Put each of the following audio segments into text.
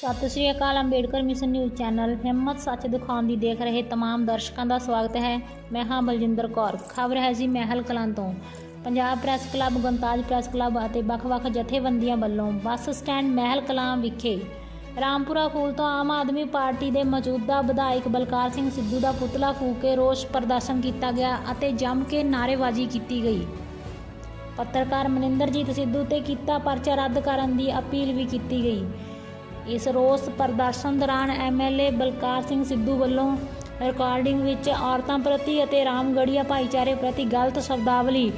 Sat Sri Akal, Ambedkar mission news channel. ਹਿੰਮਤ ਸੱਚ ਦਿਖਾਉਣ ਦੀ ਦੇਖ ਰਹੇ ਤਮਾਮ ਦਰਸ਼ਕਾਂ ਦਾ ਸਵਾਗਤ ਹੈ। ਮੈਂ ਹਾਂ ਬਲਜਿੰਦਰ ਕੌਰ। ਖਬਰ ਹੈ ਜੀ ਮਹਿਲ ਕਲਾਂ ਤੋਂ। ਪੰਜਾਬ ਪ੍ਰੈਸ ਕਲੱਬ ਗੰਤਾਜ ਪ੍ਰੈਸ ਕਲੱਬ ਅਤੇ ਵੱਖ-ਵੱਖ ਜਥੇਬੰਦੀਆਂ ਵੱਲੋਂ ਬੱਸ ਸਟੈਂਡ ਮਹਿਲ ਕਲਾਂ ਵਿਖੇ ਰਾਮਪੁਰਾ ਫੂਲ ਤੋਂ ਆਮ ਆਦਮੀ ਪਾਰਟੀ ਦੇ ਮੌਜੂਦਾ ਵਿਧਾਇਕ ਬਲਕਾਰ ਸਿੰਘ ਸਿੱਧੂ ਦਾ ਪੁਤਲਾ ਫੂਕ ਕੇ ਰੋਸ ਪ੍ਰਦਰਸ਼ਨ ਕੀਤਾ ਗਿਆ ਅਤੇ ਜੰਮ ਕੇ ਨਾਰੇਬਾਜ਼ੀ ਕੀਤੀ ਗਈ। ਪੱਤਰਕਾਰ ਮਨਿੰਦਰਜੀਤ ਸਿੱਧੂ ਤੇ ਕੀਤਾ ਪਰਚਾ ਰੱਦ ਕਰਨ ਦੀ ਅਪੀਲ ਵੀ ਕੀਤੀ ਗਈ। ਇਸ ਰੋਸ ਪ੍ਰਦਰਸ਼ਨ ਦੌਰਾਨ ਐਮਐਲਏ ਬਲਕਾਰ ਸਿੰਘ ਸਿੱਧੂ ਵੱਲੋਂ ਰਿਕਾਰਡਿੰਗ ਵਿੱਚ ਔਰਤਾਂ ਪ੍ਰਤੀ ਅਤੇ ਰਾਮਗੜੀਆ ਭਾਈਚਾਰੇ ਪ੍ਰਤੀ ਗਲਤ ਸ਼ਬਦਾਵਲੀ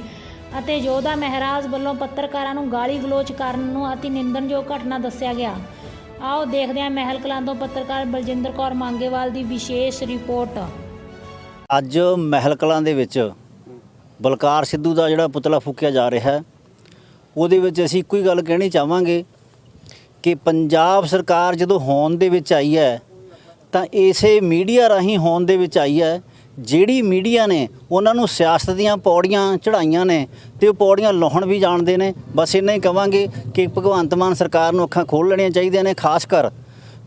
ਅਤੇ ਯੋਧਾ ਮਹਿਰਾਜ ਵੱਲੋਂ ਪੱਤਰਕਾਰਾਂ ਨੂੰ ਗਾਲੀ ਗਲੋਚ ਕਰਨ ਨੂੰ ਅਤੀ ਨਿੰਦਣਯੋਗ ਘਟਨਾ ਦੱਸਿਆ ਗਿਆ। ਆਓ ਦੇਖਦੇ ਹਾਂ ਮਹਿਲ ਕਲਾਂ ਤੋਂ ਪੱਤਰਕਾਰ ਬਲਜਿੰਦਰ ਕੌਰ ਮੰਗੇਵਾਲ ਦੀ ਵਿਸ਼ੇਸ਼ ਰਿਪੋਰਟ। ਅੱਜ ਮਹਿਲ ਕਲਾਂ ਦੇ ਵਿੱਚ ਬਲਕਾਰ ਸਿੱਧੂ ਦਾ ਜਿਹੜਾ ਪੁਤਲਾ ਫੂਕਿਆ ਜਾ ਰਿਹਾ ਹੈ, ਉਹਦੇ ਵਿੱਚ ਅਸੀਂ ਇੱਕੋ ਹੀ ਗੱਲ ਕਹਿਣੀ ਚਾਹਾਂਗੇ ਕਿ ਪੰਜਾਬ ਸਰਕਾਰ ਜਦੋਂ ਹੋਂਦ ਦੇ ਵਿੱਚ ਆਈ ਹੈ, ਤਾਂ ਇਸੇ ਮੀਡੀਆ ਰਾਹੀਂ ਹੋਂਦ ਦੇ ਵਿੱਚ ਆਈ ਹੈ, ਜਿਹੜੀ ਮੀਡੀਆ ਨੇ ਉਹਨਾਂ ਨੂੰ ਸਿਆਸਤ ਦੀਆਂ ਪੌੜੀਆਂ ਚੜਾਈਆਂ ਨੇ ਤੇ ਉਹ ਪੌੜੀਆਂ ਲਾਉਣ ਵੀ ਜਾਣਦੇ ਨੇ। ਬਸ ਇੰਨਾ ਹੀ ਕਵਾਂਗੇ ਕਿ ਭਗਵੰਤ ਮਾਨ ਸਰਕਾਰ ਨੂੰ ਅੱਖਾਂ ਖੋਲ੍ਹ ਲੈਣੀਆਂ ਚਾਹੀਦੀਆਂ ਨੇ, ਖਾਸ ਕਰ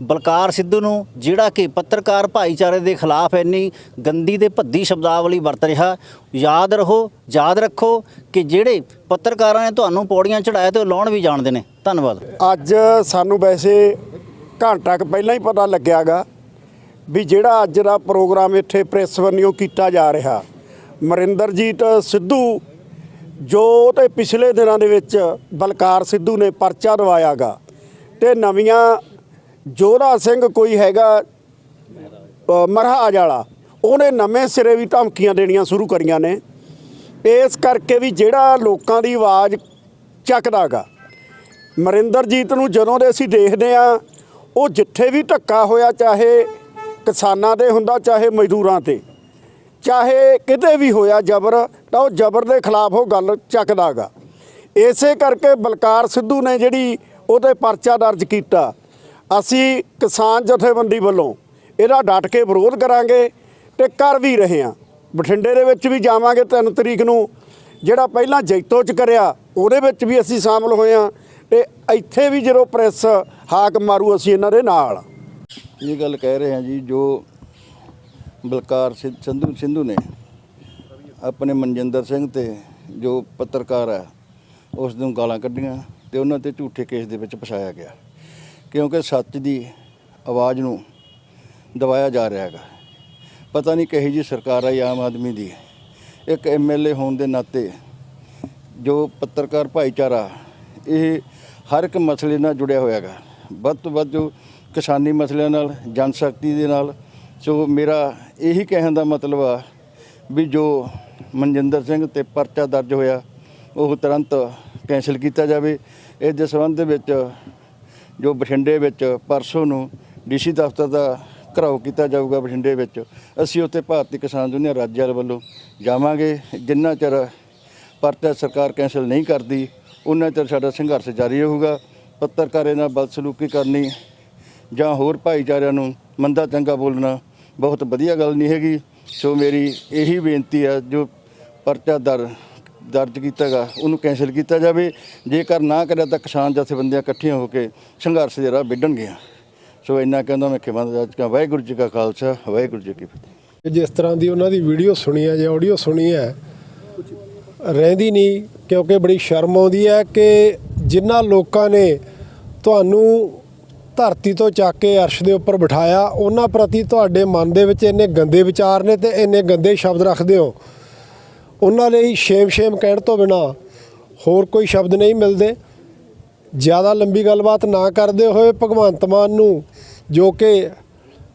ਬਲਕਾਰ ਸਿੱਧੂ ਨੂੰ, ਜਿਹੜਾ ਕਿ ਪੱਤਰਕਾਰ ਭਾਈਚਾਰੇ ਦੇ ਖਿਲਾਫ ਇੰਨੀ ਗੰਦੀ ਤੇ ਭੱਦੀ ਸ਼ਬਦਾਵਲੀ ਵਰਤ ਰਿਹਾ। ਯਾਦ ਰਹੋ, ਯਾਦ ਰੱਖੋ ਕਿ ਜਿਹੜੇ ਪੱਤਰਕਾਰਾਂ ਨੇ ਤੁਹਾਨੂੰ ਪੌੜੀਆਂ ਚੜਾਇਆ ਤੇ ਉਹ ਲਾਉਣ ਵੀ ਜਾਣਦੇ ਨੇ। ਧੰਨਵਾਦ। ਅੱਜ ਸਾਨੂੰ ਵੈਸੇ ਘੰਟਾ ਕੁ ਪਹਿਲਾਂ ਹੀ ਪਤਾ ਲੱਗਿਆਗਾ ਵੀ ਜਿਹੜਾ ਅੱਜ ਦਾ ਪ੍ਰੋਗਰਾਮ ਇੱਥੇ ਪ੍ਰੈਸ ਵਰਨੀਓ ਕੀਤਾ ਜਾ ਰਿਹਾ। ਮਰਿੰਦਰਜੀਤ ਸਿੱਧੂ, ਜੋ ਤੇ ਪਿਛਲੇ ਦਿਨਾਂ ਦੇ ਵਿੱਚ ਬਲਕਾਰ ਸਿੱਧੂ ਨੇ ਪਰਚਾ ਦਵਾਇਆਗਾ ਤੇ ਨਵੀਆਂ ਜੋਰਾ ਸਿੰਘ ਕੋਈ ਹੈਗਾ ਮਰਹਾਜ ਵਾਲਾ ਉਹਨੇ ਨਵੇਂ ਸਿਰੇ ਵੀ ਧਮਕੀਆਂ ਦੇਣੀਆਂ ਸ਼ੁਰੂ ਕਰੀਆਂ ਨੇ। ਇਸ ਕਰਕੇ ਵੀ ਜਿਹੜਾ ਲੋਕਾਂ ਦੀ ਆਵਾਜ਼ ਚੱਕਦਾਗਾ ਮਰਿੰਦਰਜੀਤ ਨੂੰ ਜਦੋਂ ਦੇ ਅਸੀਂ ਦੇਖਦੇ ਆ, ਉਹ ਜਿੱਥੇ ਵੀ ਧੱਕਾ ਹੋਇਆ, ਚਾਹੇ ਕਿਸਾਨਾਂ ਦੇ ਹੁੰਦਾ, ਚਾਹੇ ਮਜ਼ਦੂਰਾਂ ਤੇ, ਚਾਹੇ ਕਿਤੇ ਵੀ ਹੋਇਆ ਜ਼ਬਰ, ਤਾਂ ਉਹ ਜ਼ਬਰ ਦੇ ਖਿਲਾਫ ਉਹ ਗੱਲ ਚੱਕਦਾਗਾ ਇਸੇ ਕਰਕੇ ਬਲਕਾਰ ਸਿੱਧੂ ਨੇ ਜਿਹੜੀ ਉਹਦੇ ਪਰਚਾ ਦਰਜ ਕੀਤਾ ਅਸੀਂ ਕਿਸਾਨ ਜਥੇਬੰਦੀ ਵੱਲੋਂ ਇਹਦਾ ਡਟ ਕੇ ਵਿਰੋਧ ਕਰਾਂਗੇ ਤੇ ਕਰ ਵੀ ਰਹੇ ਹਾਂ। ਬਠਿੰਡੇ ਦੇ ਵਿੱਚ ਵੀ ਜਾਵਾਂਗੇ 3 ਤਰੀਕ ਨੂੰ। ਜਿਹੜਾ ਪਹਿਲਾਂ ਜੈਤੋ ਚ ਕਰਿਆ, ਉਹਦੇ ਵਿੱਚ ਵੀ ਅਸੀਂ ਸ਼ਾਮਲ ਹੋਏ ਹਾਂ ਤੇ ਇੱਥੇ ਵੀ ਜਦੋਂ ਪ੍ਰੈਸ ਹਾਕ ਮਾਰੂ ਅਸੀਂ ਇਹਨਾਂ ਦੇ ਨਾਲ। ਇਹ ਗੱਲ ਕਹਿ ਰਹੇ ਹਾਂ ਜੀ, ਜੋ ਬਲਕਾਰ ਸਿ- ਸੰਧੂ, ਸਿੰਧੂ ਨੇ ਆਪਣੇ ਮਨਜਿੰਦਰ ਸਿੰਘ ਤੇ ਜੋ ਪੱਤਰਕਾਰ ਹੈ, ਉਸ ਨੂੰ ਗਾਲਾਂ ਕੱਢੀਆਂ ਤੇ ਉਹਨਾਂ ਤੇ ਝੂਠੇ ਕੇਸ ਦੇ ਵਿੱਚ ਫਸਾਇਆ ਗਿਆ। ਕਿਉਂਕਿ ਸੱਚ ਦੀ ਆਵਾਜ਼ ਨੂੰ ਦਬਾਇਆ ਜਾ ਰਿਹਾ ਹੈਗਾ। ਪਤਾ ਨਹੀਂ ਕਹੀ ਜੀ ਸਰਕਾਰ ਆਈ ਆਮ ਆਦਮੀ ਦੀ। ਇੱਕ ਐਮਐਲਏ ਹੋਣ ਦੇ ਨਾਤੇ ਜੋ ਪੱਤਰਕਾਰ ਭਾਈਚਾਰਾ, ਇਹ ਹਰ ਇੱਕ ਮਸਲੇ ਨਾਲ ਜੁੜਿਆ ਹੋਇਆ ਹੈਗਾ। ਵੱਧ ਤੋਂ ਵੱਧ ਜੋ ਕਿਸਾਨੀ ਮਸਲਿਆਂ ਨਾਲ ਜਨ ਸ਼ਕਤੀ ਦੇ ਨਾਲ, ਸੋ ਮੇਰਾ ਇਹੀ ਕਹਿਣ ਦਾ ਮਤਲਬ ਆ ਵੀ ਜੋ ਮਨਜਿੰਦਰ ਸਿੰਘ ਤੇ ਪਰਚਾ ਦਰਜ ਹੋਇਆ, ਉਹ ਤੁਰੰਤ ਕੈਂਸਲ ਕੀਤਾ ਜਾਵੇ। ਇਸ ਦੇ ਸੰਬੰਧ ਦੇ ਵਿੱਚ ਜੋ ਬਠਿੰਡੇ ਵਿੱਚ ਪਰਸੋਂ ਨੂੰ ਡੀਸੀ ਦਫ਼ਤਰ ਦਾ ਘਰਾਓ ਕੀਤਾ ਜਾਊਗਾ ਬਠਿੰਡੇ ਵਿੱਚ, ਅਸੀਂ ਉੱਥੇ ਭਾਰਤੀ ਕਿਸਾਨ ਯੂਨੀਅਨ ਰਾਜਿਆਲ ਵੱਲੋਂ ਜਾਵਾਂਗੇ। ਜਿੰਨਾ ਚਿਰ ਪਰਚਾ ਸਰਕਾਰ ਕੈਂਸਲ ਨਹੀਂ ਕਰਦੀ ਉਹਨਾਂ ਚਿਰ ਸਾਡਾ ਸੰਘਰਸ਼ ਜਾਰੀ ਰਹੂਗਾ। ਪੱਤਰਕਾਰੇ ਨਾਲ ਬਦਸਲੂਕੀ ਕਰਨੀ ਜਾਂ ਹੋਰ ਭਾਈਚਾਰਿਆਂ ਨੂੰ ਮੰਦਾ ਚੰਗਾ ਬੋਲਣਾ ਬਹੁਤ ਵਧੀਆ ਗੱਲ ਨਹੀਂ ਹੈਗੀ। ਸੋ ਮੇਰੀ ਇਹੀ ਬੇਨਤੀ ਹੈ, ਜੋ ਪਰਚਾ ਦਰ ਦਰਜ ਕੀਤਾਗਾ, ਉਹਨੂੰ ਕੈਂਸਲ ਕੀਤਾ ਜਾਵੇ। ਜੇਕਰ ਨਾ ਕਰਿਆ ਤਾਂ ਕਿਸਾਨ ਜਥੇਬੰਦੀਆਂ ਇਕੱਠੀਆਂ ਹੋ ਕੇ ਸੰਘਰਸ਼ ਦੇ ਰਾਹ ਵਿੱਢਣਗੀਆਂ ਸੋ ਇੰਨਾ ਕਹਿੰਦਾ ਮੈਂ ਖਿਮਾ ਦਾ ਅੱਜ ਵਾਹਿਗੁਰੂ ਜੀ ਕਾ ਖਾਲਸਾ, ਵਾਹਿਗੁਰੂ ਜੀ ਕੀ ਫਤਿਹ। ਜਿਸ ਤਰ੍ਹਾਂ ਦੀ ਉਹਨਾਂ ਦੀ ਵੀਡੀਓ ਸੁਣੀ ਹੈ ਜਾਂ ਆਡੀਓ ਸੁਣੀ ਹੈ, ਰਹਿੰਦੀ ਨਹੀਂ, ਕਿਉਂਕਿ ਬੜੀ ਸ਼ਰਮ ਆਉਂਦੀ ਹੈ ਕਿ ਜਿਨ੍ਹਾਂ ਲੋਕਾਂ ਨੇ ਤੁਹਾਨੂੰ ਧਰਤੀ ਤੋਂ ਚੱਕ ਕੇ ਅਰਸ਼ ਦੇ ਉੱਪਰ ਬਿਠਾਇਆ, ਉਹਨਾਂ ਪ੍ਰਤੀ ਤੁਹਾਡੇ ਮਨ ਦੇ ਵਿੱਚ ਇੰਨੇ ਗੰਦੇ ਵਿਚਾਰ ਨੇ ਤੇ ਇੰਨੇ ਗੰਦੇ ਸ਼ਬਦ ਰੱਖਦੇ ਹੋ। ਉਹਨਾਂ ਲਈ ਸ਼ੇਮ ਸ਼ੇਮ ਕਹਿਣ ਤੋਂ ਬਿਨਾ ਹੋਰ ਕੋਈ ਸ਼ਬਦ ਨਹੀਂ ਮਿਲਦੇ। ਜ਼ਿਆਦਾ ਲੰਬੀ ਗੱਲਬਾਤ ਨਾ ਕਰਦੇ ਹੋਏ ਭਗਵੰਤ ਮਾਨ ਨੂੰ ਜੋ ਕਿ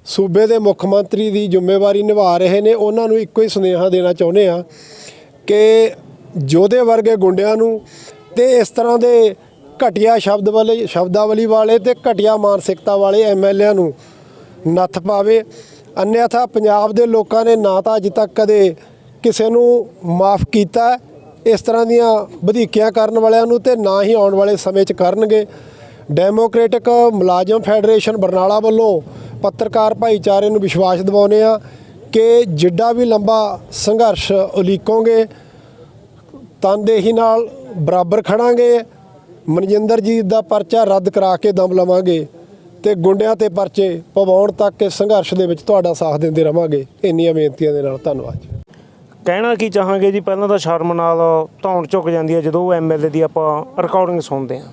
ਸੂਬੇ ਦੇ ਮੁੱਖ ਮੰਤਰੀ ਦੀ ਜ਼ਿੰਮੇਵਾਰੀ ਨਿਭਾ ਰਹੇ ਨੇ, ਉਹਨਾਂ ਨੂੰ ਇੱਕੋ ਹੀ ਸੁਨੇਹਾ ਦੇਣਾ ਚਾਹੁੰਦੇ ਆ ਕਿ ਜੋਧੇ ਵਰਗੇ ਗੁੰਡਿਆਂ ਨੂੰ ਤੇ ਇਸ ਤਰ੍ਹਾਂ ਦੇ ਘਟੀਆ ਸ਼ਬਦ ਵਾਲੇ, ਸ਼ਬਦਾਵਲੀ ਵਾਲੇ ਤੇ ਘਟੀਆ ਮਾਨਸਿਕਤਾ ਵਾਲੇ ਐਮਐਲਏਆਂ ਨੂੰ ਨੱਥ ਪਾਵੇ। ਅਨਿਆਥਾ ਪੰਜਾਬ ਦੇ ਲੋਕਾਂ ਨੇ ਨਾ ਤਾਂ ਅਜੇ ਤੱਕ ਕਦੇ ਕਿਸੇ ਨੂੰ ਮਾਫ ਕੀਤਾ ਇਸ ਤਰ੍ਹਾਂ ਦੀਆਂ ਵਧੀਕੀਆਂ ਕਰਨ ਵਾਲਿਆਂ ਨੂੰ ਤੇ ਨਾ ਹੀ ਆਉਣ ਵਾਲੇ ਸਮੇਂ 'ਚ ਕਰਨਗੇ। ਡੈਮੋਕ੍ਰੈਟਿਕ ਮੁਲਾਜ਼ਮ ਫੈਡਰੇਸ਼ਨ ਬਰਨਾਲਾ ਵੱਲੋਂ ਪੱਤਰਕਾਰ ਭਾਈਚਾਰੇ ਨੂੰ ਵਿਸ਼ਵਾਸ ਦਿਵਾਉਂਦੇ ਆ ਕਿ ਜਿੱਡਾ ਵੀ ਲੰਬਾ ਸੰਘਰਸ਼ ਉਲੀਕੋਗੇ ਤਨਦੇਹੀ ਨਾਲ ਬਰਾਬਰ ਖੜਾਂਗੇ, ਮਨਜਿੰਦਰ ਜੀ ਦਾ ਪਰਚਾ ਰੱਦ ਕਰਾ ਕੇ ਦਮ ਲਵਾਂਗੇ ਤੇ ਗੁੰਡਿਆਂ ਤੇ ਪਰਚੇ ਪਵਾਉਣ ਤੱਕ ਇਸ ਸੰਘਰਸ਼ ਦੇ ਵਿੱਚ ਤੁਹਾਡਾ ਸਾਥ ਦਿੰਦੇ ਰਵਾਂਗੇ। ਇੰਨੀਆਂ ਬੇਨਤੀਆਂ ਦੇ ਨਾਲ ਧੰਨਵਾਦ ਜੀ। ਕਹਿਣਾ ਕੀ ਚਾਹਾਂਗੇ ਜੀ? ਪਹਿਲਾਂ ਤਾਂ ਸ਼ਰਮ ਨਾਲ ਧੌਣ ਝੁਕ ਜਾਂਦੀ ਹੈ ਜਦੋਂ ਉਹ ਐਮਐਲਏ ਦੀ ਆਪਾਂ ਰਿਕਾਰਡਿੰਗ ਸੁਣਦੇ ਹਾਂ।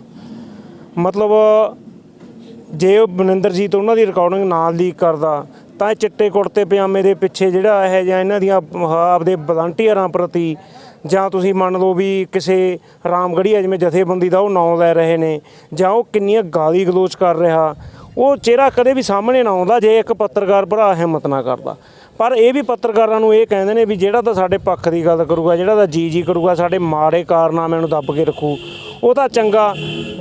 ਮਤਲਬ ਜੇ ਉਹ ਬਨਿੰਦਰਜੀਤ ਉਹਨਾਂ ਦੀ ਰਿਕਾਰਡਿੰਗ ਨਾਲ ਲੀਕ ਕਰਦਾ, ਤਾਂ ਇਹ ਚਿੱਟੇ ਕੁੜਤੇ ਪਜਾਮੇ ਦੇ ਪਿੱਛੇ ਜਿਹੜਾ ਇਹ ਜਾਂ ਇਹਨਾਂ ਦੀਆਂ ਆਪਦੇ ਵਲੰਟੀਅਰਾਂ ਪ੍ਰਤੀ ਜਾਂ ਤੁਸੀਂ ਮੰਨ ਲਓ ਵੀ ਕਿਸੇ ਰਾਮਗੜੀਆ ਜਿਵੇਂ ਜਥੇਬੰਦੀ ਦਾ ਉਹ ਨਾਂ ਲੈ ਰਹੇ ਨੇ, ਜਾਂ ਉਹ ਕਿੰਨੀਆਂ ਗਾਲੀ ਗਲੋਚ ਕਰ ਰਿਹਾ, ਉਹ ਚਿਹਰਾ ਕਦੇ ਵੀ ਸਾਹਮਣੇ ਨਾ ਆਉਂਦਾ, ਜੇ ਇੱਕ ਪੱਤਰਕਾਰ ਭਰਾ ਹਿੰਮਤ ਨਾ ਕਰਦਾ। ਪਰ ਇਹ ਵੀ ਪੱਤਰਕਾਰਾਂ ਨੂੰ ਇਹ ਕਹਿੰਦੇ ਨੇ ਵੀ ਜਿਹੜਾ ਤਾਂ ਸਾਡੇ ਪੱਖ ਦੀ ਗੱਲ ਕਰੂਗਾ ਜਿਹੜਾ ਤਾਂ ਜੀ ਜੀ ਕਰੂਗਾ ਸਾਡੇ ਮਾੜੇ ਕਾਰਨਾਮਿਆਂ ਨੂੰ ਦੱਬ ਕੇ ਰੱਖੂ ਉਹ ਤਾਂ ਚੰਗਾ।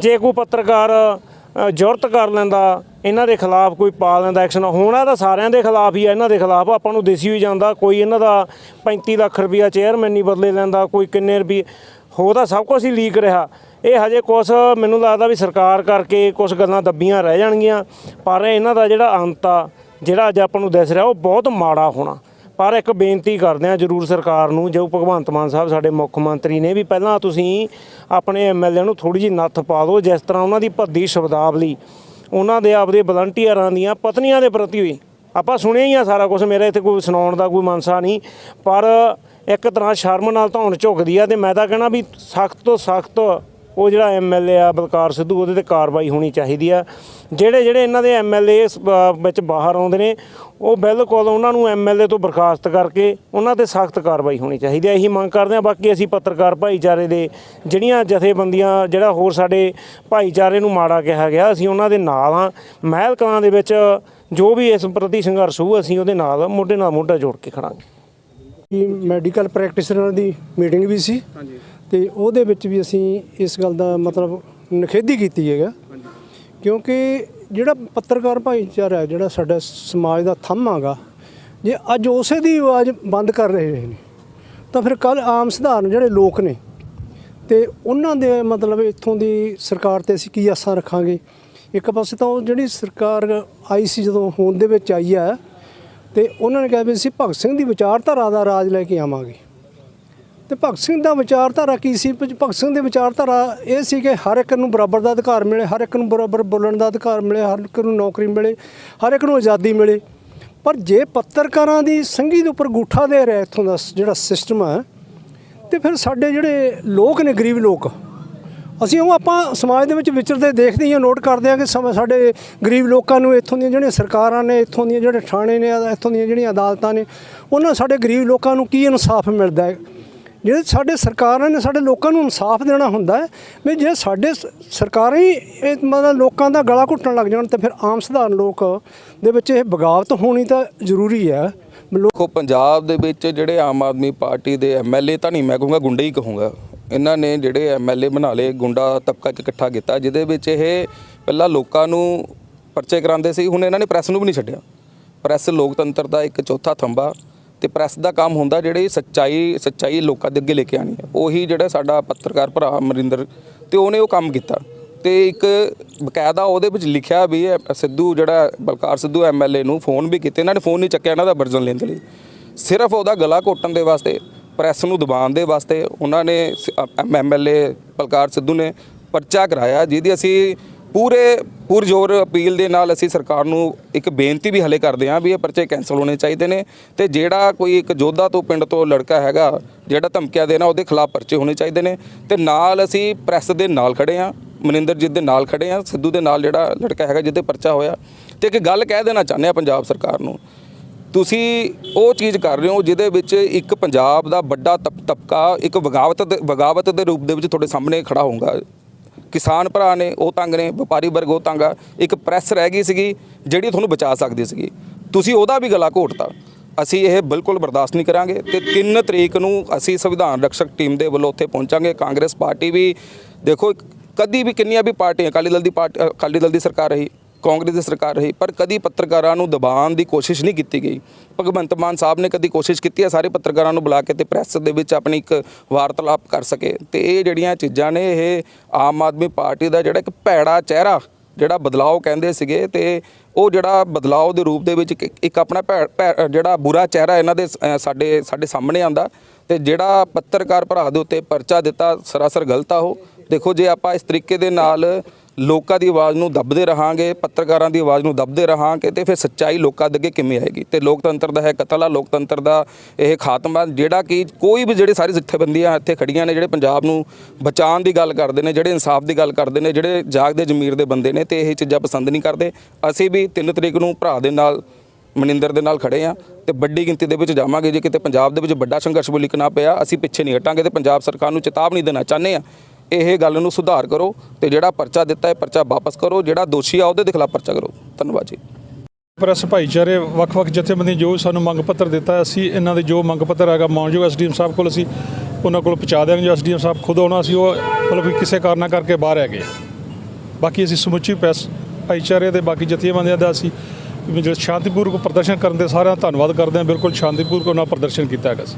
ਜੇ ਕੋਈ ਪੱਤਰਕਾਰ ਅ, ਜ਼ੁਰਤ ਕਰ ਲੈਂਦਾ ਇਹਨਾਂ ਦੇ ਖਿਲਾਫ ਕੋਈ ਪਾ ਲੈਂਦਾ ਐਕਸ਼ਨ ਹੋਣਾ ਤਾਂ ਸਾਰਿਆਂ ਦੇ ਖਿਲਾਫ ਹੀ ਆ ਇਹਨਾਂ ਦੇ ਖਿਲਾਫ ਆਪਾਂ ਨੂੰ ਦੇਸੀ ਹੋਈ ਜਾਂਦਾ ਕੋਈ ਇਹਨਾਂ ਦਾ 35 ਲੱਖ ਰੁਪਇਆ ਚੇਅਰਮੈਨ ਨਹੀਂ ਬਦਲੇ ਲੈਂਦਾ ਕੋਈ ਕਿੰਨੇ ਰੁਪਏ ਹੋ ਤਾਂ ਸਭ ਕੁਝ ਹੀ ਲੀਕ ਰਿਹਾ। ਇਹ ਹਜੇ ਕੁਛ ਮੈਨੂੰ ਲੱਗਦਾ ਵੀ ਸਰਕਾਰ ਕਰਕੇ ਕੁਝ ਗੱਲਾਂ ਦੱਬੀਆਂ ਰਹਿ ਜਾਣਗੀਆਂ ਪਰ ਇਹਨਾਂ ਦਾ ਜਿਹੜਾ ਅੰਤ ਆ ਜਿਹੜਾ ਅੱਜ ਆਪਾਂ ਨੂੰ ਦਿਸ ਰਿਹਾ, ਉਹ ਬਹੁਤ ਮਾੜਾ ਹੋਣਾ। ਪਰ ਇੱਕ ਬੇਨਤੀ ਕਰਦੇ ਆ ਜਰੂਰ ਸਰਕਾਰ ਨੂੰ, ਜੋ ਭਗਵੰਤ ਮਾਨ ਸਾਹਿਬ ਸਾਡੇ ਮੁੱਖ ਮੰਤਰੀ ਨੇ ਵੀ ਪਹਿਲਾਂ ਤੁਸੀਂ ਆਪਣੇ ਐਮਐਲਏ ਨੂੰ ਥੋੜੀ ਜਿਹੀ ਨੱਥ ਪਾ ਦਿਓ, ਜਿਸ ਤਰ੍ਹਾਂ ਉਹਨਾਂ ਦੀ ਭੱਦੀ ਸ਼ਬਦਾਵਲੀ। ਉਹਨਾਂ ਦੇ ਆਪਦੇ ਵਲੰਟੀਅਰਾਂ ਦੀਆਂ ਪਤਨੀਆਂ ਦੇ ਪ੍ਰਤੀ ਹੋਈ ਆਪਾਂ ਸੁਣਿਆ ਹੀ ਆ ਸਾਰਾ ਕੁਝ ਮੇਰਾ ਇੱਥੇ ਕੋਈ ਸੁਣਾਉਣ ਦਾ ਕੋਈ ਮਨਸਾ ਨਹੀਂ। ਪਰ ਇੱਕ ਤਰ੍ਹਾਂ ਸ਼ਰਮ ਨਾਲ ਧੌਣ ਝੁਕਦੀ ਆ ਤੇ ਮੈਂ ਤਾਂ ਕਹਿਣਾ ਵੀ ਸਖਤ ਤੋਂ ਸਖਤ ਉਹ ਜਿਹੜਾ ਐਮਐਲਏ ਆ ਬਲਕਾਰ ਸਿੱਧੂ ਉਹਦੇ ਤੇ ਕਾਰਵਾਈ ਹੋਣੀ ਚਾਹੀਦੀ ਆ। ਜਿਹੜੇ ਜਿਹੜੇ ਇਹਨਾਂ ਦੇ ਐਮਐਲਏ ਵਿੱਚ ਬਾਹਰ ਆਉਂਦੇ ਨੇ ਉਹ ਬਿਲਕੁਲ ਉਹਨਾਂ ਨੂੰ ਐਮਐਲਏ ਤੋਂ ਬਰਖਾਸਤ ਕਰਕੇ ਉਹਨਾਂ ਤੇ ਸਖਤ ਕਾਰਵਾਈ ਹੋਣੀ ਚਾਹੀਦੀ ਹੈ ਇਹੀ ਮੰਗ ਕਰਦੇ ਆ। ਬਾਕੀ ਅਸੀਂ ਪੱਤਰਕਾਰ ਭਾਈਚਾਰੇ ਦੇ ਜਿਹੜੀਆਂ ਜਥੇਬੰਦੀਆਂ ਜਿਹੜਾ ਹੋਰ ਸਾਡੇ ਭਾਈਚਾਰੇ ਨੂੰ ਮਾੜਾ ਕਿਹਾ ਗਿਆ ਅਸੀਂ ਉਹਨਾਂ ਦੇ ਨਾਲ ਆ ਮਹਿਲ ਕਲਾਂ ਦੇ ਵਿੱਚ ਜੋ ਵੀ ਇਸ ਪ੍ਰਤੀ ਸੰਘਰਸ਼ ਹੋਊ ਅਸੀਂ ਉਹਦੇ ਨਾਲ ਮੋਢੇ ਨਾਲ ਮੋਢਾ ਜੋੜ ਕੇ ਖੜਾਂਗੇ। ਕਿ ਮੈਡੀਕਲ ਪ੍ਰੈਕਟੀਸ਼ਨਰ ਦੀ ਮੀਟਿੰਗ ਵੀ ਸੀ। ਤੇ ਉਹਦੇ ਵਿੱਚ ਵੀ ਅਸੀਂ ਇਸ ਗੱਲ ਦਾ ਮਤਲਬ ਨਿਖੇਧੀ ਕੀਤੀ ਹੈਗਾ। ਕਿਉਂਕਿ ਜਿਹੜਾ ਪੱਤਰਕਾਰ ਭਾਈਚਾਰਾ ਜਿਹੜਾ ਸਾਡਾ ਸਮਾਜ ਦਾ ਥੰਮ ਹੈਗਾ, ਜੇ ਅੱਜ ਉਸੇ ਦੀ ਆਵਾਜ਼ ਬੰਦ ਕਰ ਰਹੇ ਨੇ, ਤਾਂ ਫਿਰ ਕੱਲ ਆਮ ਸਧਾਰਨ ਜਿਹੜੇ ਲੋਕ ਨੇ ਤੇ ਉਹਨਾਂ ਦੇ ਮਤਲਬ ਇੱਥੋਂ ਦੀ ਸਰਕਾਰ ਤੇ ਅਸੀਂ ਕੀ ਆਸਾਂ ਰੱਖਾਂਗੇ? ਇੱਕ ਪਾਸੇ ਤਾਂ ਉਹ ਜਿਹੜੀ ਸਰਕਾਰ ਆਈ ਸੀ ਜਦੋਂ ਹੋਂਦ ਦੇ ਵਿੱਚ ਆਈ ਹੈ, ਤੇ ਉਹਨਾਂ ਨੇ ਕਿਹਾ ਵੀ ਅਸੀਂ ਭਗਤ ਸਿੰਘ ਦੀ ਵਿਚਾਰਧਾਰਾ ਦਾ ਰਾਜ ਲੈ ਕੇ ਆਵਾਂਗੇ। ਤੇ ਭਗਤ ਸਿੰਘ ਦਾ ਵਿਚਾਰਧਾਰਾ ਕੀ ਸੀ? ਭਗਤ ਸਿੰਘ ਦੀ ਵਿਚਾਰਧਾਰਾ ਇਹ ਸੀ ਕਿ ਹਰ ਇੱਕ ਨੂੰ ਬਰਾਬਰ ਦਾ ਅਧਿਕਾਰ ਮਿਲੇ, ਹਰ ਇੱਕ ਨੂੰ ਬਰਾਬਰ ਬੋਲਣ ਦਾ ਅਧਿਕਾਰ ਮਿਲੇ, ਹਰ ਇੱਕ ਨੂੰ ਨੌਕਰੀ ਮਿਲੇ, ਹਰ ਇੱਕ ਨੂੰ ਆਜ਼ਾਦੀ ਮਿਲੇ। ਪਰ ਜੇ ਪੱਤਰਕਾਰਾਂ ਦੀ ਸੰਗੀ ਦੇ ਉੱਪਰ ਗੂਠਾ ਦੇ ਰਿਹਾ ਇੱਥੋਂ ਦਾ ਸ- ਜਿਹੜਾ ਸਿਸਟਮ ਹੈ, ਤੇ ਫਿਰ ਸਾਡੇ ਜਿਹੜੇ ਲੋਕ ਨੇ, ਗਰੀਬ ਲੋਕ, ਅਸੀਂ ਉਹ ਆਪਾਂ ਸਮਾਜ ਦੇ ਵਿੱਚ ਵਿਚਰਦੇ ਦੇਖਦੇ ਹਾਂ ਨੋਟ ਕਰਦੇ ਹਾਂ ਕਿ ਸਮ- ਸਾਡੇ ਗਰੀਬ ਲੋਕਾਂ ਨੂੰ ਇੱਥੋਂ ਦੀਆਂ ਜਿਹੜੀਆਂ ਸਰਕਾਰਾਂ ਨੇ, ਇੱਥੋਂ ਦੀਆਂ ਜਿਹੜੇ ਥਾਣੇ ਨੇ, ਇੱਥੋਂ ਦੀਆਂ ਜਿਹੜੀਆਂ ਅਦਾਲਤਾਂ ਨੇ, ਉਹਨਾਂ ਸਾਡੇ ਗਰੀਬ ਲੋਕਾਂ ਨੂੰ ਕੀ ਇਨਸਾਫ ਮਿਲਦਾ ਹੈ? ਜਿਹੜੇ ਸਾਡੇ ਸਰਕਾਰਾਂ ਨੇ ਸਾਡੇ ਲੋਕਾਂ ਨੂੰ ਇਨਸਾਫ ਦੇਣਾ ਹੁੰਦਾ ਹੈ, ਵੀ ਜੇ ਸਾਡੇ ਸਰਕਾਰਾਂ ਹੀ ਇਹ ਮਤਲਬ ਲੋਕਾਂ ਦਾ ਗਲਾ ਘੁੱਟਣ ਲੱਗ ਜਾਣ ਤੇ ਫਿਰ ਆਮ ਸਧਾਰਨ ਲੋਕ ਦੇ ਵਿੱਚ ਇਹ ਬਗਾਵਤ ਹੋਣੀ ਤਾਂ ਜ਼ਰੂਰੀ ਹੈ। ਲੋਕ ਦੇਖੋ, ਪੰਜਾਬ ਦੇ ਵਿੱਚ ਜਿਹੜੇ ਆਮ ਆਦਮੀ ਪਾਰਟੀ ਦੇ ਐਮਐਲਏ ਤਾਂ ਨਹੀਂ, ਮੈਂ ਕਹੂੰਗਾ ਗੁੰਡੇ ਹੀ ਕਹੂੰਗਾ। ਇਹਨਾਂ ਨੇ ਜਿਹੜੇ ਐਮਐਲਏ ਬਣਾ ਲਏ, ਗੁੰਡਾ ਤਬਕਾ ਚ ਇਕੱਠਾ ਕੀਤਾ, ਜਿਹਦੇ ਵਿੱਚ ਇਹ ਪਹਿਲਾਂ ਲੋਕਾਂ ਨੂੰ ਪਰਚੇ ਕਰਾਉਂਦੇ ਸੀ, ਹੁਣ ਇਹਨਾਂ ਨੇ ਪ੍ਰੈਸ ਨੂੰ ਵੀ ਨਹੀਂ ਛੱਡਿਆ। ਪ੍ਰੈਸ ਲੋਕਤੰਤਰ ਦਾ ਇੱਕ ਚੌਥਾ ਥੰਬਾ ਤੇ ਪ੍ਰੈਸ ਦਾ ਕੰਮ ਹੁੰਦਾ ਜਿਹੜੇ ਸੱਚਾਈ ਸੱਚਾਈ ਲੋਕਾਂ ਦੇ ਅੱਗੇ ਲੈ ਕੇ ਆਣੀ ਹੈ। ਉਹੀ ਜਿਹੜਾ ਸਾਡਾ ਪੱਤਰਕਾਰ ਭਰਾ ਅਮਰਿੰਦਰ, ਤੇ ਉਹਨੇ ਉਹ ਕੰਮ ਕੀਤਾ। ਤੇ ਇੱਕ ਬਕਾਇਦਾ ਉਹਦੇ ਵਿੱਚ ਲਿਖਿਆ ਵੀ ਹੈ, ਸਿੱਧੂ ਜਿਹੜਾ ਬਲਕਾਰ ਸਿੱਧੂ ਐਮਐਲਏ ਨੂੰ ਫੋਨ ਵੀ ਕੀਤੇ, ਇਹਨਾਂ ਨੇ ਫੋਨ ਨਹੀਂ ਚੱਕਿਆ ਇਹਨਾਂ ਦਾ ਵਰਜ਼ਨ ਲੈਣ ਦੇ ਲਈ। ਸਿਰਫ ਉਹਦਾ ਗਲਾ ਘੋਟਣ ਦੇ ਵਾਸਤੇ, ਪ੍ਰੈਸ ਨੂੰ ਦਬਾਉਣ ਦੇ ਵਾਸਤੇ ਉਹਨਾਂ ਨੇ ਐਮਐਲਏ ਬਲਕਾਰ ਸਿੱਧੂ ਨੇ ਪਰਚਾ ਕਰਾਇਆ, ਜਿਹਦੀ ਅਸੀਂ ਪੂਰੇ, ਪੁਰਜੋਰ ਅਪੀਲ ਦੇ ਨਾਲ ਅਸੀਂ ਸਰਕਾਰ ਨੂੰ ਇੱਕ ਬੇਨਤੀ ਵੀ ਹਲੇ ਕਰਦੇ ਹਾਂ ਵੀ ਇਹ ਪਰਚੇ ਕੈਂਸਲ ਹੋਣੇ ਚਾਹੀਦੇ ਨੇ ਤੇ ਜਿਹੜਾ ਕੋਈ ਇੱਕ ਜੋਧਾ ਤੋਂ ਪਿੰਡ ਤੋਂ ਲੜਕਾ ਹੈਗਾ, ਜਿਹੜਾ ਧਮਕਿਆ ਦੇਣਾ ਉਹਦੇ ਖਿਲਾਫ ਪਰਚੇ ਹੋਣੇ ਚਾਹੀਦੇ ਨੇ ਤੇ ਨਾਲ ਅਸੀਂ ਪ੍ਰੈਸ ਦੇ ਨਾਲ ਖੜੇ ਹਾਂ, ਮਨਿੰਦਰਜੀਤ ਦੇ ਨਾਲ ਖੜੇ ਹਾਂ, ਸਿੱਧੂ ਦੇ ਨਾਲ ਜਿਹੜਾ ਲੜਕਾ ਹੈਗਾ ਜਿਹਦੇ ਪਰਚਾ ਹੋਇਆ ਤੇ ਇੱਕ ਗੱਲ ਕਹਿ ਦੇਣਾ ਚਾਹੁੰਦੇ ਆ ਪੰਜਾਬ ਸਰਕਾਰ ਨੂੰ, ਤੁਸੀਂ ਉਹ ਚੀਜ਼ ਕਰ ਰਹੇ ਹੋ ਜਿਹਦੇ ਵਿੱਚ ਇੱਕ ਪੰਜਾਬ ਦਾ ਵੱਡਾ ਤਬ- ਤਬਕਾ ਇੱਕ ਵਗਾਵਤ ਦੇ ਬਗਾਵਤ ਦੇ ਰੂਪ ਦੇ ਵਿੱਚ ਤੁਹਾਡੇ ਸਾਹਮਣੇ ਖੜਾ ਹੋਊਗਾ। ਕਿਸਾਨ ਭਰਾ ਨੇ, ਉਹ ਤੰਗ ਨੇ, ਵਪਾਰੀ ਵਰਗ ਉਹ ਤੰਗ ਆ। ਇੱਕ ਪ੍ਰੈਸ ਰਹਿ ਗਈ ਸੀਗੀ, ਜਿਹੜੀ ਤੁਹਾਨੂੰ ਬਚਾ ਸਕਦੀ ਸੀਗੀ। ਤੁਸੀਂ ਉਹਦਾ ਵੀ ਗਲਾ ਘੋਟਤਾ। ਅਸੀਂ ਇਹ ਬਿਲਕੁਲ ਬਰਦਾਸ਼ਤ ਨਹੀਂ ਕਰਾਂਗੇ ਤੇ 3 ਤਰੀਕ ਨੂੰ ਅਸੀਂ ਸੰਵਿਧਾਨ ਰਕਸ਼ਕ ਟੀਮ ਦੇ ਵੱਲੋਂ ਉੱਥੇ ਪਹੁੰਚਾਂਗੇ। ਕਾਂਗਰਸ ਪਾਰਟੀ ਵੀ, ਦੇਖੋ ਕਦੀ ਵੀ ਕਿੰਨੀਆਂ ਵੀ ਪਾਰਟੀਆਂ, ਅਕਾਲੀ ਦਲ ਦੀ ਪਾਰਟੀ ਅਕਾਲੀ ਦਲ ਦੀ ਸਰਕਾਰ ਰਹੀ। ਕਾਂਗਰਸ ਦੀ ਸਰਕਾਰ ਰਹੀ, ਪਰ ਕਦੀ ਪੱਤਰਕਾਰਾਂ ਨੂੰ ਦਬਾਉਣ ਦੀ ਕੋਸ਼ਿਸ਼ ਨਹੀਂ ਕੀਤੀ ਗਈ। ਭਗਵੰਤ ਮਾਨ ਸਾਹਿਬ ਨੇ ਕਦੀ ਕੋਸ਼ਿਸ਼ ਕੀਤੀ ਹੈ ਸਾਰੇ ਪੱਤਰਕਾਰਾਂ ਨੂੰ ਬੁਲਾ ਕੇ ਤੇ ਪ੍ਰੈਸ ਦੇ ਵਿੱਚ ਆਪਣੀ ਇੱਕ ਵਾਰਤਾਲਾਪ ਕਰ ਸਕੇ। ਤੇ ਇਹ ਜਿਹੜੀਆਂ ਚੀਜ਼ਾਂ ਨੇ, ਇਹ ਆਮ ਆਦਮੀ ਪਾਰਟੀ ਦਾ ਜਿਹੜਾ ਇੱਕ ਭੈੜਾ ਚਿਹਰਾ, ਜਿਹੜਾ ਬਦਲਾਅ ਕਹਿੰਦੇ ਸੀਗੇ ਤੇ ਉਹ ਜਿਹੜਾ ਬਦਲਾਅ ਦੇ ਰੂਪ ਦੇ ਵਿੱਚ ਇੱਕ- ਆਪਣਾ ਭੈ- ਭੈ- ਜਿਹੜਾ ਬੁਰਾ ਚਿਹਰਾ ਇਹਨਾਂ ਦੇ ਸਾਡੇ ਸਾਡੇ ਸਾਹਮਣੇ ਆਂਦਾ ਤੇ ਜਿਹੜਾ ਪੱਤਰਕਾਰ ਭਰਾ ਦੇ ਉੱਤੇ ਪਰਚਾ ਦਿੱਤਾ, ਸਰਾਸਰ ਗਲਤ ਆ ਉਹ। ਦੇਖੋ ਜੇ ਆਪਾਂ ਇਸ ਤਰੀਕੇ ਦੇ ਨਾਲ ਲੋਕਾਂ ਦੀ ਆਵਾਜ਼ ਨੂੰ ਦੱਬਦੇ ਰਹਾਂਗੇ, ਪੱਤਰਕਾਰਾਂ ਦੀ ਆਵਾਜ਼ ਨੂੰ ਦੱਬਦੇ ਰਹਾਂਗੇ ਤੇ ਫਿਰ ਸੱਚਾਈ ਲੋਕਾਂ ਦੇ ਅੱਗੇ ਕਿਵੇਂ ਆਏਗੀ? ਤੇ ਲੋਕਤੰਤਰ ਦਾ ਹੈ ਕਤਲ ਆ, ਲੋਕਤੰਤਰ ਦਾ ਇਹ ਖਾਤਮਾ ਜਿਹੜਾ ਕਿ ਕੋਈ ਵੀ ਜਿਹੜੇ ਸਾਰੇ ਜਥੇਬੰਦੀਆਂ ਇੱਥੇ ਖੜੀਆਂ ਨੇ, ਜਿਹੜੇ ਪੰਜਾਬ ਨੂੰ ਬਚਾਉਣ ਦੀ ਗੱਲ ਕਰਦੇ ਨੇ, ਜਿਹੜੇ ਇਨਸਾਫ ਦੀ ਗੱਲ ਕਰਦੇ ਨੇ, ਜਿਹੜੇ ਜਾਗਦੇ ਜ਼ਮੀਰ ਦੇ ਬੰਦੇ ਨੇ ਤੇ ਇਹ ਚੀਜ਼ਾਂ ਪਸੰਦ ਨਹੀਂ ਕਰਦੇ। ਅਸੀਂ ਵੀ 3 ਤਰੀਕ ਨੂੰ ਭਰਾ ਦੇ ਨਾਲ, ਮਨਿੰਦਰ ਦੇ ਨਾਲ ਖੜੇ ਆ ਤੇ ਵੱਡੀ ਗਿਣਤੀ ਦੇ ਵਿੱਚ ਜਾਵਾਂਗੇ। ਜੇ ਕਿਤੇ ਪੰਜਾਬ ਦੇ ਵਿੱਚ ਵੱਡਾ ਸੰਘਰਸ਼ ਬੁਲਿਕ ਨਾ ਪਿਆ, ਅਸੀਂ ਪਿੱਛੇ ਨਹੀਂ ਹਟਾਂਗੇ ਤੇ ਪੰਜਾਬ ਸਰਕਾਰ ਨੂੰ ਚੇਤਾਵਨੀ ਦੇਣਾ ਚਾਹੁੰਦੇ ਆ। ਇਹ ਗੱਲ ਨੂੰ ਸੁਧਾਰ ਕਰੋ ਤੇ ਜਿਹੜਾ ਪਰਚਾ ਦਿੱਤਾ ਹੈ, ਪਰਚਾ ਵਾਪਸ ਕਰੋ, ਜਿਹੜਾ ਦੋਸ਼ੀ ਆ ਉਹਦੇ ਦੇ ਖਿਲਾਫ ਪਰਚਾ ਕਰੋ। ਧੰਨਵਾਦ ਜੀ। ਪ੍ਰੈਸ ਭਾਈਚਾਰੇ ਵੱਖ-ਵੱਖ ਜਥੇਬੰਦੀਆਂ ਜੋ ਸਾਨੂੰ ਮੰਗ ਪੱਤਰ ਦਿੱਤਾ, ਅਸੀਂ ਇਹਨਾਂ ਦੇ ਜੋ ਮੰਗ ਪੱਤਰ ਹੈਗਾ, ਮਾਨਯੋਗ ਐਸਡੀਐਮ ਸਾਹਿਬ ਕੋਲ ਅਸੀਂ ਉਹਨਾਂ ਕੋਲ ਪਹੁੰਚਾ ਦਿਆਂਗੇ ਜੋ ਐਸਡੀਐਮ ਸਾਹਿਬ ਖੁਦ ਆਉਣਾ ਸੀ ਉਹ ਮਤਲਬ ਵੀ ਕਿਸੇ ਕਾਰਨਾਂ ਕਰਕੇ ਬਾਹਰ ਹੈਗੇ। ਬਾਕੀ ਅਸੀਂ ਸਮੁੱਚੀ ਪ੍ਰੈਸ ਭਾਈਚਾਰੇ ਦੇ ਬਾਕੀ ਜਥੇਬੰਦੀਆਂ ਦਾ ਅਸੀਂ ਵੀ ਜਿਹੜਾ ਸ਼ਾਂਤੀਪੂਰਵਕ ਪ੍ਰਦਰਸ਼ਨ ਕਰਨ ਦੇ ਸਾਰਿਆਂ ਦਾ ਧੰਨਵਾਦ ਕਰਦੇ ਹਾਂ। ਬਿਲਕੁਲ ਸ਼ਾਂਤੀਪੂਰਵਕ ਉਹਨਾਂ ਪ੍ਰਦਰਸ਼ਨ ਕੀਤਾ ਹੈਗਾ ਸੀ।